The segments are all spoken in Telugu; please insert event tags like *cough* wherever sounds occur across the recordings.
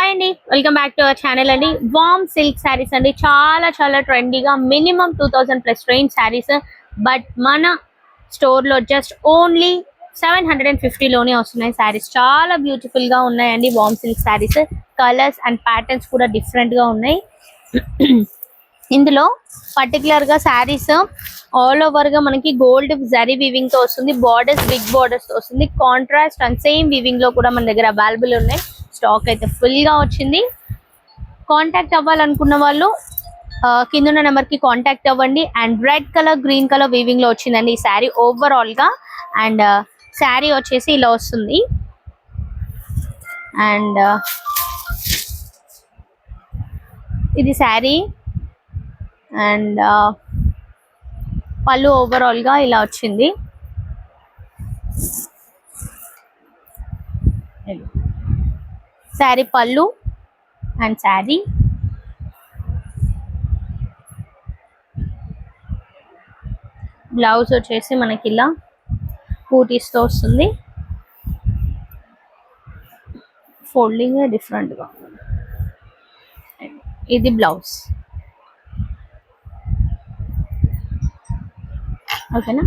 హాయ్ అండి. Welcome back to our channel అండి. వామ్ సిల్క్ శారీస్ అండి. చాలా చాలా ట్రెండీగా minimum two thousand plus range saris but మన స్టోర్లో just only seven hundred and ఫిఫ్టీలోనే వస్తున్నాయి శారీస్ చాలా బ్యూటిఫుల్గా ఉన్నాయండి warm silk saris colours and patterns కూడా డిఫరెంట్గా ఉన్నాయి. *clears throat* ఇందులో పర్టికులర్గా శారీస్ ఆల్ ఓవర్గా మనకి గోల్డ్ జరీ వివింగ్తో వస్తుంది. బార్డర్స్ బిగ్ బార్డర్స్తో వస్తుంది. కాంట్రాస్ట్ అండ్ సేమ్ వివింగ్లో కూడా మన దగ్గర అవైలబుల్ ఉన్నాయి. స్టాక్ అయితే ఫుల్గా వచ్చింది. కాంటాక్ట్ అవ్వాలనుకున్న వాళ్ళు కింద ఉన్న నెంబర్కి కాంటాక్ట్ అవ్వండి. And red colour green colour వీవింగ్లో వచ్చిందండి ఈ శారీ ఓవరాల్గా అండ్ శారీ వచ్చేసి ఇలా వస్తుంది. అండ్ ఇది శారీ. అండ్ పళ్ళు ఓవరాల్గా ఇలా వచ్చింది. శారీ పళ్ళు అండ్ శారీ. బ్లౌజ్ వచ్చేసి మనకి ఇలా కూటీస్తో వస్తుంది. ఫోల్డింగ్ డిఫరెంట్గా ఇది బ్లౌజ్. ఓకేనా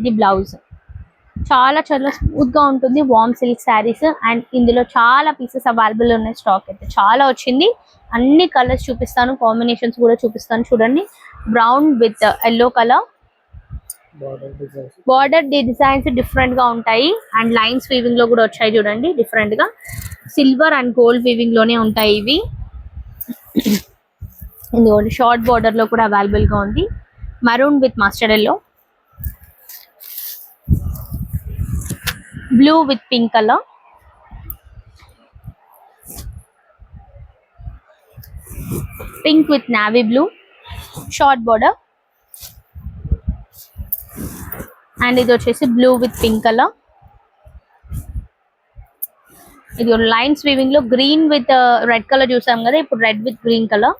ఇది బ్లౌజ్. చాలా చాలా స్మూత్గా ఉంటుంది వామ్ సిల్క్ శారీస్ అండ్ ఇందులో చాలా పీసెస్ అవైలబుల్ ఉన్నాయి స్టాక్ అయితే. చాలా వచ్చింది. అన్ని కలర్స్ చూపిస్తాను కాంబినేషన్స్ కూడా చూపిస్తాను చూడండి. Brown with yellow colour border designs డిఫరెంట్గా ఉంటాయి. అండ్ లైన్స్ వీవింగ్లో కూడా వచ్చాయి చూడండి డిఫరెంట్గా. సిల్వర్ అండ్ గోల్డ్ వీవింగ్లోనే ఉంటాయి ఇవి. ఇందులో షార్ట్ బార్డర్లో కూడా అవైలబుల్గా ఉంది. Maroon with mustard yellow blue with pink colour pink with navy blue short border and ఇది వచ్చేసి బ్లూ విత్ పింక్ కలర్ ఇది లైన్స్ స్వీవింగ్లో గ్రీన్ విత్ రెడ్ కలర్ చూసాం కదా ఇప్పుడు red with green colour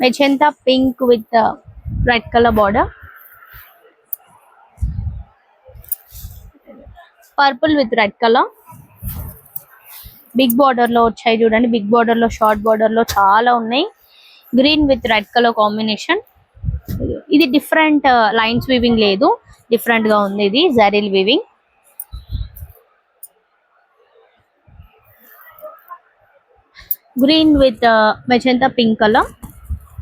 magenta pink with red colour border purple with red colour big బార్డర్లో వచ్చాయి చూడండి. బిగ్ బార్డర్లో షార్ట్ బార్డర్లో చాలా ఉన్నాయి. Green with red colour combination ఇది డిఫరెంట్ లైన్స్ వీవింగ్ లేదు. డిఫరెంట్గా ఉంది ఇది జరీల్ weaving green with magenta pink colour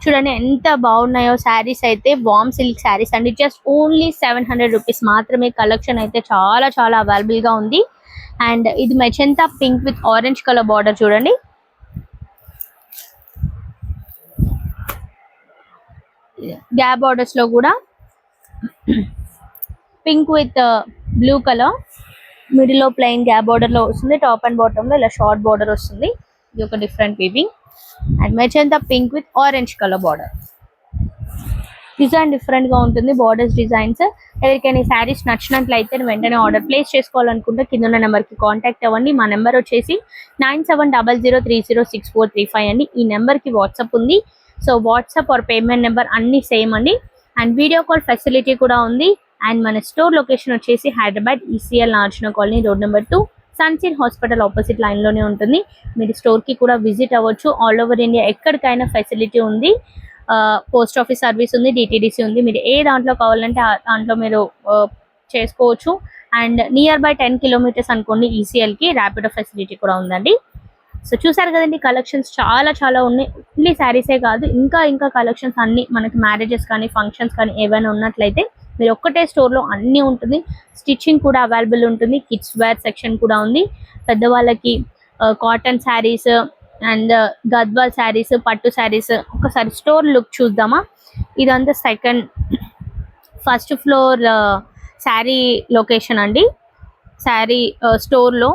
చూడండి ఎంత బాగున్నాయో శారీస్ అయితే వామ్ సిల్క్ శారీస్ అండి. Just only seven hundred rupees మాత్రమే కలెక్షన్ అయితే చాలా చాలా అవైలబుల్గా ఉంది. అండ్ ఇది magenta pink with orange colour border చూడండి. గ్యాప్ బార్డర్స్లో కూడా పింక్ విత్ బ్లూ కలర్ మిడిల్లో ప్లెయిన్ గ్యాప్ బార్డర్లో వస్తుంది టాప్ అండ్ బాటమ్లో ఇలా షార్ట్ బార్డర్ వస్తుంది. ఇది ఒక different weaving and magenta pink with orange colour border. Design డిఫరెంట్గా ఉంటుంది బార్డర్స్ డిజైన్స్. ఎవరికైనా ఈ శారీస్ నచ్చినట్లయితే వెంటనే ఆర్డర్ ప్లేస్ చేసుకోవాలనుకుంటే కింద ఉన్న నెంబర్కి కాంటాక్ట్ అవ్వండి. మా నెంబర్ వచ్చేసి nine seven double zero three zero six four three five అండి. ఈ నెంబర్కి వాట్సాప్ ఉంది. So WhatsApp or payment number అన్ని సేమ్ అండి. అండ్ వీడియో కాల్ ఫెసిలిటీ కూడా ఉంది. అండ్ మన స్టోర్ లొకేషన్ వచ్చేసి హైదరాబాద్ ఈసీఎల్ నార్జన colony road number two. సన్సిన్ hospital opposite లైన్లోనే ఉంటుంది. మీరు స్టోర్కి కూడా విజిట్ అవ్వచ్చు. ఆల్ ఓవర్ ఇండియా ఎక్కడికైనా ఫెసిలిటీ ఉంది. పోస్ట్ ఆఫీస్ సర్వీస్ ఉంది డిటిడిసి ఉంది. మీరు ఏ దాంట్లో కావాలంటే ఆ దాంట్లో మీరు చేసుకోవచ్చు. And near by ten kilometres అనుకోండి ఈసీఎల్కి ర్యాపిడో ఫెసిలిటీ కూడా ఉందండి. సో చూసారు కదండి కలెక్షన్స్ చాలా చాలా ఉన్నాయి. ఓన్లీ శారీసే కాదు ఇంకా ఇంకా కలెక్షన్స్ అన్ని మనకి మ్యారేజెస్ కానీ ఫంక్షన్స్ కానీ ఏవైనా ఉన్నట్లయితే మీరు ఒక్కటే స్టోర్లో అన్ని ఉంటుంది. స్టిచ్చింగ్ కూడా అవైలబుల్ ఉంటుంది. కిడ్స్ వేర్ సెక్షన్ కూడా ఉంది. పెద్దవాళ్ళకి కాటన్ శారీస్ అండ్ గద్వాల్ శారీస్ పట్టు శారీస్. ఒకసారి స్టోర్ లుక్ చూద్దామా? ఇదంతా second first floor sari location అండి. శారీ స్టోర్లో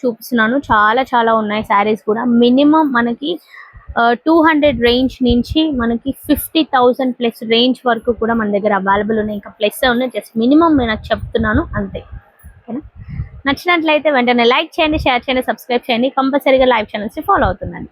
చూపిస్తున్నాను. చాలా చాలా ఉన్నాయి శారీస్ కూడా. మినిమం మనకి టూ హండ్రెడ్ రేంజ్ నుంచి మనకి ఫిఫ్టీ థౌసండ్ ప్లస్ రేంజ్ వరకు కూడా మన దగ్గర అవైలబుల్ ఉన్నాయి. ఇంకా ప్లస్ ఉన్నాయి జస్ట్ మినిమం నేను నాకు చెప్తున్నాను అంతే. ఓకేనా? నచ్చినట్లయితే వెంటనే లైక్ చేయండి షేర్ చేయండి సబ్స్క్రైబ్ చేయండి. కంపల్సరీగా లైవ్ ఛానల్స్ ఫాలో అవుతుందండి